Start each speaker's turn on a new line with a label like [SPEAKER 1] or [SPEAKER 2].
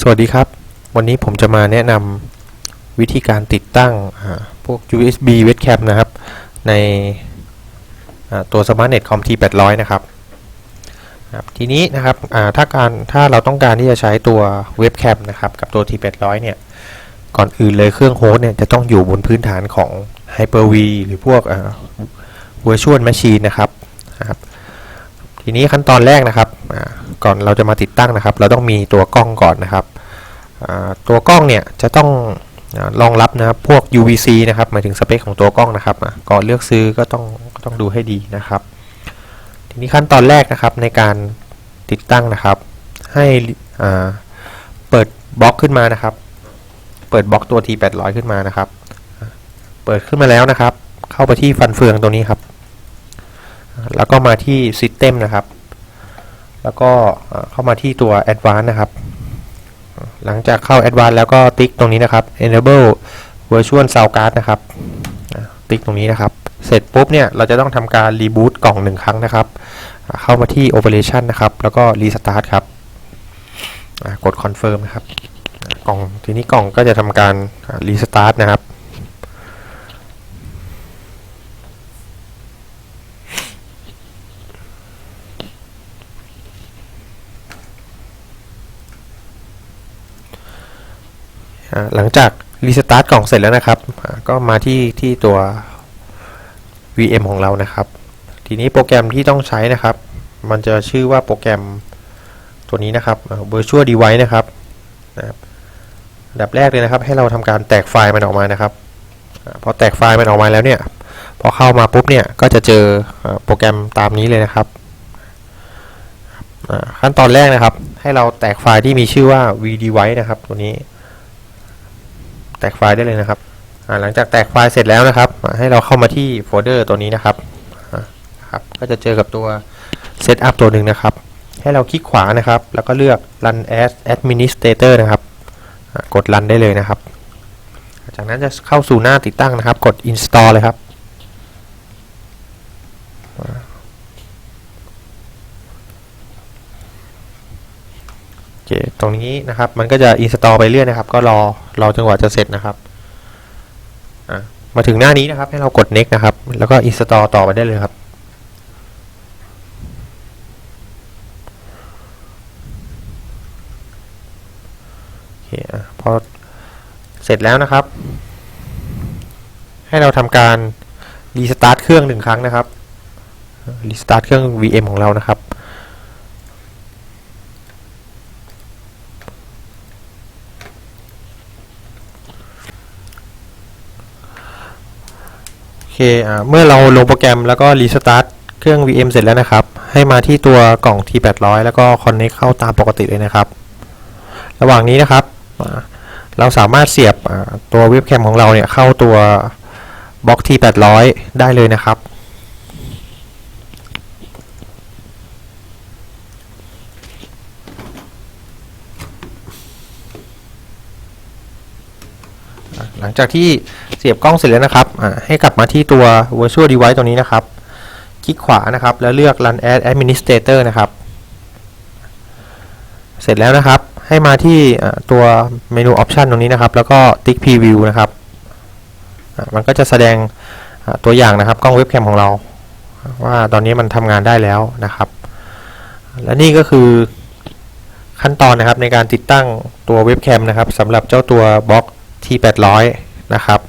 [SPEAKER 1] สวัสดีครับ วันนี้ผมจะมาแนะนำวิธีการติดตั้งพวก USB webcam นะครับ ในตัว SmartNet Com T800 นะครับครับ ทีนี้นะครับถ้าการถ้าเราต้องการที่จะใช้ตัว webcam นะครับ กับตัว T800 เนี่ย ก่อนอื่นเลยเครื่องโฮสต์เนี่ย จะต้องอยู่บนพื้นฐานของ Hyper-V หรือพวกอ่า Virtual Machine นะครับนะครับ ทีนี้ขั้นตอนแรกนะครับ ก่อนเราจะมาติดตั้งนะครับ เราต้องมีตัวกล้องก่อนนะครับตัวกล้องเนี่ยจะต้องรองรับนะครับพวก UVC นะครับหมายถึงสเปคของตัวกล้องนะครับก่อนเลือกซื้อก็ต้องก็ต้องดูให้ดีนะครับ ทีนี้ขั้นตอนแรกนะครับในการติดตั้งนะครับ ให้เปิดบล็อกขึ้นมานะครับ เปิดบล็อกตัว T800 ขึ้นมานะครับ เปิดขึ้นมาแล้วนะครับ เข้าไปที่ฟันเฟืองตัวนี้ครับ แล้วก็มาที่ System นะครับ แล้วก็เข้ามาที่ตัว Advanced นะครับ หลังจากเข้า Advanced แล้วก็ติ๊กตรงนี้นะครับ Enable Virtual Sound Card นะครับ ติ๊กตรงนี้นะครับ เสร็จปุ๊บเนี่ยเราจะต้องทำการ Reboot กล่องหนึ่งครั้งนะครับ เข้ามาที่ Operation นะครับ แล้วก็ Restart ครับ กด Confirm นะครับ กล่องทีนี้กล่องก็จะทำการ Restart นะครับ หลังจากรีสตาร์ทกล่องเสร็จแล้วนะครับ ก็มาที่ที่ตัว VM ของเรานะครับ ทีนี้โปรแกรมที่ต้องใช้นะครับ มันจะชื่อว่าโปรแกรมตัวนี้นะครับ Virtual Device นะครับนะครับดับแรกเลยนะครับ ให้เราทำการแตกไฟล์มันออกมานะครับอาพอแตกไฟล์มันออกมาแล้วเนี่ย พอเข้ามาปุ๊บเนี่ยก็จะเจอโปรแกรมตามนี้เลยนะครับ ขั้นตอนแรกนะครับ ให้เราแตกไฟล์ที่มีชื่อว่า vdevice นะครับ ตัวนี้ กไฟล์ได้เลยนะครับหลังจากแตกไฟล์เสร็จแล้วนะครับ ให้เราเข้ามาที่โฟลเดอร์ตัวนี้นะครับครับก็จะเจอกับตัว Setup ตัวหนึ่งนะครับ ให้เราคลิกขวานะครับ แล้วก็เลือก Run as Administrator นะครับ กด Run ได้เลยนะครับ จากนั้นจะเข้าสู่หน้าติดตั้งนะครับ กด Install เลยครับอ่าโอเคตรงนี้นะครับมันก็จะ install ไปเรื่อยนะครับ ก็รอรอจนกว่าจะเสร็จนะครับมาถึงหน้านี้นะครับ ให้เรากด next นะครับ แล้วก็ install ต่อไปได้เลยครับ โอเคพอเสร็จแล้วนะครับ ให้เราทำการ restart เครื่องหนึ่งครั้งนะครับ restart เครื่อง VM ของเรานะครับ คเมื่อเราลงโปรแกรมแล้วก็รีสตาร์ทเครื่อง VM เสร็จแล้วนะครับ ให้มาที่ตัวกล่อง T800 แล้วก็ Connect เข้าตามปกติเลยนะครับ ระหว่างนี้นะครับ เราสามารถเสียบตัวเว็บแคมของเราเนี่ยเข้าตัวบล็อก T800 ได้เลยนะครับ หลังจากที่ เสียบกล้องเสร็จแล้วนะครับให้กลับมาที่ตัว Virtual Device ตัวนี้นะครับ คลิกขวานะครับ แล้วเลือก Run as Administrator นะครับ เสร็จแล้วนะครับ ให้มาที่ตัวเมนู Option ตรงนี้นะครับ แล้วก็ติ๊ก Preview นะครับ มันก็จะแสดงตัวอย่างนะครับกล้องเว็บแคมของเรา ว่าตอนนี้มันทำงานได้แล้วนะครับ และนี่ก็คือขั้นตอนนะครับในการติดตั้งตัวเว็บแคมนะครับสำหรับเจ้าตัวบล็อก T800 นะครับ